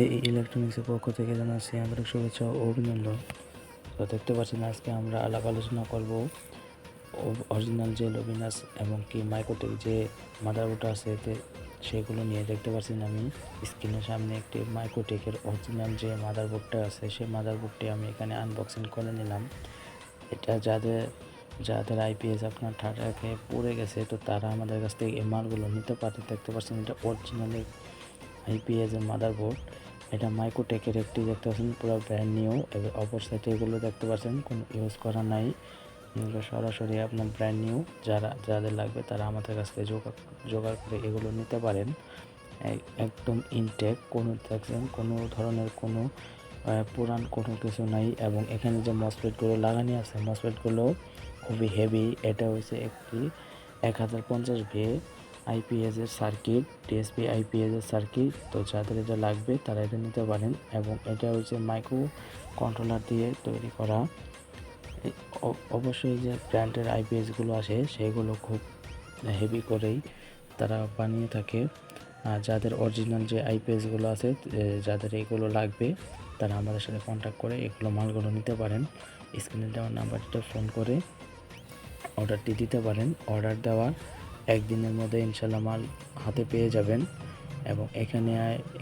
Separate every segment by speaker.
Speaker 1: এই ইলেকট্রনিক্সের পক্ষ থেকে জানাচ্ছি আন্তরিক শুভেচ্ছা ও অভিনন্দন। তো দেখতে পাচ্ছেন আজকে আমরা আলাপ আলোচনা করব অরিজিনাল যে লবিনাস এবং কি মাইক্রোটেক যে মাদারবোর্ড আছে এতে সেগুলো নিয়ে দেখতে পাচ্ছেন আমি। স্ক্রিনের সামনে একটি মাইক্রোটেকের অরিজিনাল যে মাদারবোর্ডটা আছে, সেই মাদারবোর্ডটি আমি এখানে আনবক্সিং করে নিলাম। এটা যাদের যাদের আইপিএস আপনার ঠাটাকে পড়ে গেছে, তো তারা আমাদের কাছ থেকে এই মালগুলো নিতে পারে দেখতে পাচ্ছেন এটা অরিজিনালি আইপিএস এর মাদারবোর্ড এটা মাইক্রোটেকের একটি দেখতে পাচ্ছেন, পুরো ব্র্যান্ড নিউ অপর সাইডে এগুলো দেখতে পাচ্ছেন, কোনো ইউজ করা নাই। এগুলো সরাসরি আপনার ব্র্যান্ড নিউ যারা, যাদের লাগবে তারা আমাদের কাছ থেকে জোগাড় জোগাড় করে এগুলো নিতে পারেন। এক- একদম ইনটেক কোনো দেখছেন, কোনো ধরনের কোনো পুরান কোনো কিছু নাই। এবং এখানে যে মসপেটগুলো লাগানি আছে মসপেটগুলো খুবই হেভি এটা হচ্ছে একটি এক হাজার পঞ্চাশ ভি আইপিএস এর সার্কিট টিএসপি আইপিএস এর সার্কিট তো যাদের এটা লাগবে তারা এটা নিতে পারেন এবং এটা হচ্ছে মাইক্রো কন্ট্রোলার দিয়ে তৈরি করা। অবশ্যই যে ব্র্যান্ডের আইপিএসগুলো আসে সেগুলো খুব হেভি করেই তারা বানিয়ে থাকে। আর যাদের অরিজিনাল যে আইপিএসগুলো আছে যাদের এগুলো লাগবে তারা আমাদের সাথে কন্ট্যাক্ট করে এগুলো মালগুলো নিতে পারেন। স্ক্রিনে দেওয়া নাম্বারটা ফোন করে অর্ডারটি দিতে পারেন। অর্ডার দেওয়ার একদিনের মধ্যে ইনশাল্লাহ মাল হাতে পেয়ে যাবেন এবং এখানে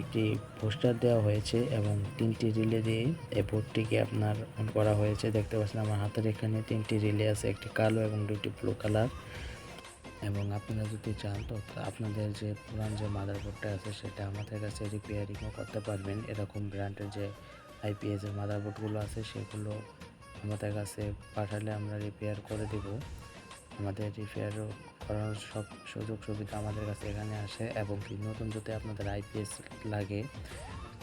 Speaker 1: একটি পোস্টার দেওয়া হয়েছে এবং তিনটি রিলে দিয়ে এই বোর্ডটিকে আপনার অন করা হয়েছে। দেখতে পাচ্ছেন আমার হাতের এখানে তিনটি রিলে আছে, একটি কালো এবং দুটি ব্লু কালার এবং আপনারা যদি চান তো আপনাদের যে পুরান যে মাদারবোর্ডটা আছে সেটা আমাদের কাছে রিপেয়ারিংও করতে পারবেন। এরকম ব্র্যান্ডের যে আইপিএস এর মাদারবোর্ডগুলো আছে সেগুলো আমাদের কাছে পাঠালে আমরা রিপেয়ার করে দেব। আমাদের রিপেয়ার করার সব সুযোগ সুবিধা আমাদের কাছে এখানে আসে এবং কি নতুন যদি আপনাদের আইপিএস লাগে,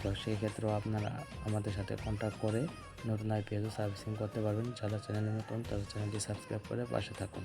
Speaker 1: তো সেই ক্ষেত্রেও আপনারা আমাদের সাথে কন্ট্যাক্ট করে নতুন আইপিএসও সার্ভিসিং করতে পারবেন। যারা চ্যানেলে নতুন, তারা চ্যানেলটি সাবস্ক্রাইব করে পাশে থাকুন।